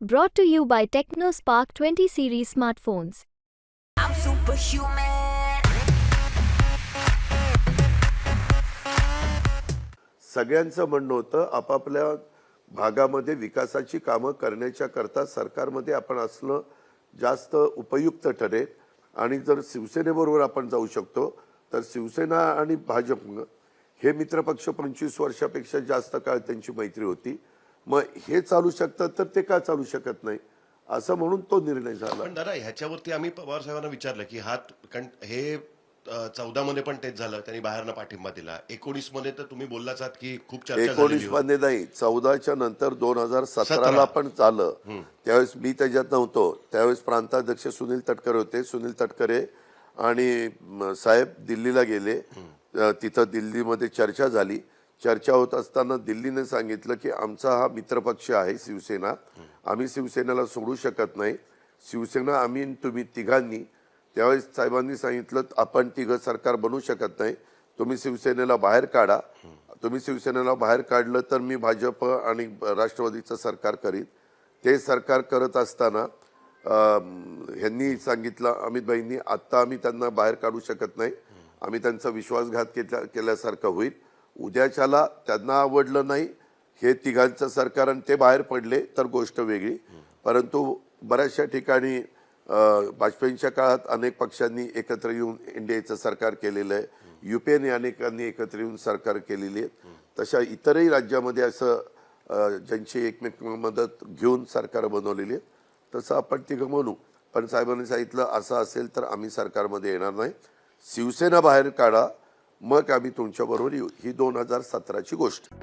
Brought to you by TechnoSpark 20 series smartphones. I'm superhuman. सगळ्यांचं म्हणणं होतं आपापल्या भागामध्ये विकासाची कामं करण्याच्या करता सरकारमध्ये आपण असणं जास्त उपयुक्त ठरेल आणि जर शिवसेनेबरोबर आपण जाऊ शकतो तर शिवसेना आणि भाजप हे मित्रपक्ष पंचवीस वर्षापेक्षा जास्त काळ त्यांची मैत्री होती मग हे चालू शकतात तर ते का चालू शकत नाही? असं म्हणून तो निर्णय झाला. पण दादा ह्याच्यावरती आम्ही पवार साहेबांना विचारलं की हात कारण हे चौदा मध्ये पण तेच झालं त्यांनी बाहेरनं पाठिंबा दिला. एकोणीसमध्ये तर तुम्ही बोललाच आहात की खूप चर्चा एकोणीस. मध्ये नाही चौदाच्या नंतर दोन हजार सतराला सतरा. पण झालं. त्यावेळेस मी त्याच्यात नव्हतो. त्यावेळेस प्रांताध्यक्ष सुनील तटकरे होते सुनील तटकरे आणि साहेब दिल्लीला गेले. तिथं दिल्लीमध्ये चर्चा झाली. चर्चा होत असताना दिल्लीने सांगितलं की आमचा हा मित्रपक्ष आहे शिवसेना. आम्ही शिवसेनेला सोडू शकत नाही. शिवसेना आम्ही तुम्ही तिघांनी. त्यावेळेस साहेबांनी सांगितलं आपण तिघं सरकार बनवू शकत नाही. तुम्ही शिवसेनेला बाहेर काढा. तुम्ही शिवसेनेला बाहेर काढलं तर मी भाजप आणि राष्ट्रवादीचं सरकार करीन. ते सरकार करत असताना ह्यांनी सांगितलं अमितभाईंनी आत्ता आम्ही त्यांना बाहेर काढू शकत नाही. आम्ही त्यांचा विश्वासघात केल्या केल्यासारखं होईल. उद्याच्याला त्यांना आवडलं नाही हे तिघांचं सरकार आणि ते बाहेर पडले तर गोष्ट वेगळी. परंतु बऱ्याचशा ठिकाणी वाजपेयींच्या काळात अनेक पक्षांनी एकत्र येऊन एनडीएचं सरकार केलेलं आहे. युपीएने अनेकांनी एकत्र येऊन सरकार केलेली आहेत. तशा इतरही राज्यामध्ये असं ज्यांची एकमेक मदत घेऊन सरकार बनवलेली आहे तसं आपण तिघं म्हणू पण साहेबांनी सांगितलं असं असेल तर आम्ही सरकारमध्ये येणार नाही. शिवसेना बाहेर काढा. मग आम्ही तुमच्याबरोबर येऊ. ही दोन हजार सतराची गोष्ट.